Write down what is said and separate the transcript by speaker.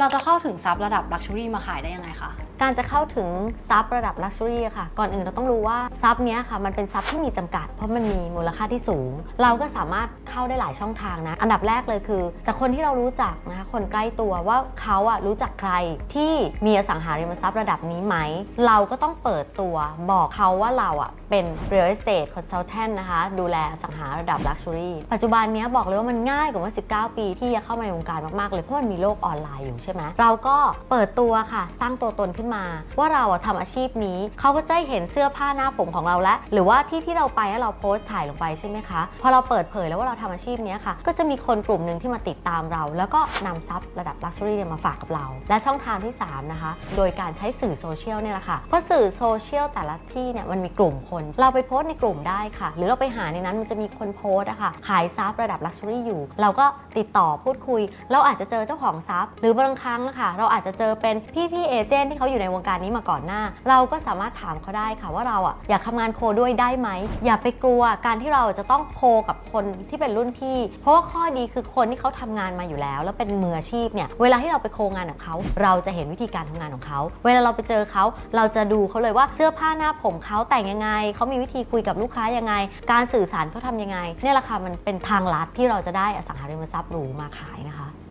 Speaker 1: เราจะเข้าถึงซับระดับลักชัวรี่มาขายได้ยังไงคะ
Speaker 2: การจะเข้าถึงซับระดับลักชัวรี่ค่ะ ก่อนอื่นเราต้องรู้ว่าซับเนี้ยค่ะ มันเป็นซับที่มีจำกัด เพราะมันมีมูลค่าที่สูง เราก็สามารถเข้าได้หลายช่องทางนะ อันดับแรกเลยคือจากคนที่เรารู้จักนะคะคนใกล้ตัวว่าเขาอะรู้จักใครที่มีอสังหาริมทรัพย์ระดับนี้ไหม เราก็ต้องเปิดตัวบอกเขาว่าเราอะเป็น real estate consultant นะคะ ดูแลสังหาระดับ luxury ปัจจุบันเนี้ยบอกเลยว่ามันง่ายกว่าเมื่อ19 ปีที่จะเข้ามาในวงการมากๆเลยเพราะมันมีโลกออนไลน์อยู่ใช่ไหมเราก็เปิดตัวค่ะสร้างตัวตนขึ้นมา ว่าเราอะทำอาชีพนี้เขาก็จะได้เห็นเสื้อผ้าหน้าผมของเราแล้วหรือว่าที่ที่เราไปแล้วเราโพสต์ถ่ายลงไปใช่ไหมคะพอเราเปิดเผยแล้วว่าเราทำอาชีพนี้ค่ะก็จะมีคนกลุ่มหนึ่งที่มาติดตามเรา แล้วก็นำซับระดับ luxury เนี่ยมาฝากกับเรา และช่องทางที่ 3 นะคะ โดยการใช้สื่อโซเชียลเนี่ยแหละค่ะเพราะสื่อโซเชียลแต่ละที่เนี่ยมันมีกลุ่มคน เราไปโพสต์ในกลุ่มได้ค่ะ หรือเราไปหาในนั้นมันจะมีคนโพสต์อะค่ะขายซับระดับ luxury อยู่ เราก็ติดต่อพูดคุย เราอาจจะเจอเจ้าของซับหรือบางครั้งนะคะเราอาจจะเจอเป็นพี่พี่เอเจนต์ที่เขาอยู่ในวงการนี้มาก่อนหน้า เราก็สามารถถามเขาได้ค่ะว่าเราอะอยากทำงานโคด้วยได้ไหม อย่าไปกลัวการที่เราจะต้องโคกับคนที่เป็นรุ่นพี่ เพราะว่าข้อดีคือคนที่เขาทำงานมาอยู่แล้ว แล้วเป็นมืออาชีพเนี่ยเวลาที่เราไปโคงานกับเขาเราจะเห็นวิธีการทำงานของเขา เวลาเราไปเจอเขาเราจะดูเขาเลยว่าเสื้อผ้าหน้าผมเขาแต่งยังไงเขามีวิธีคุยกับลูกค้ายังไง การสื่อสารเขาทำยังไงเนี่ยแหละค่ะมันเป็นทางลัดที่เราจะได้อสังหาริมทรัพย์หรูมาขายนะคะ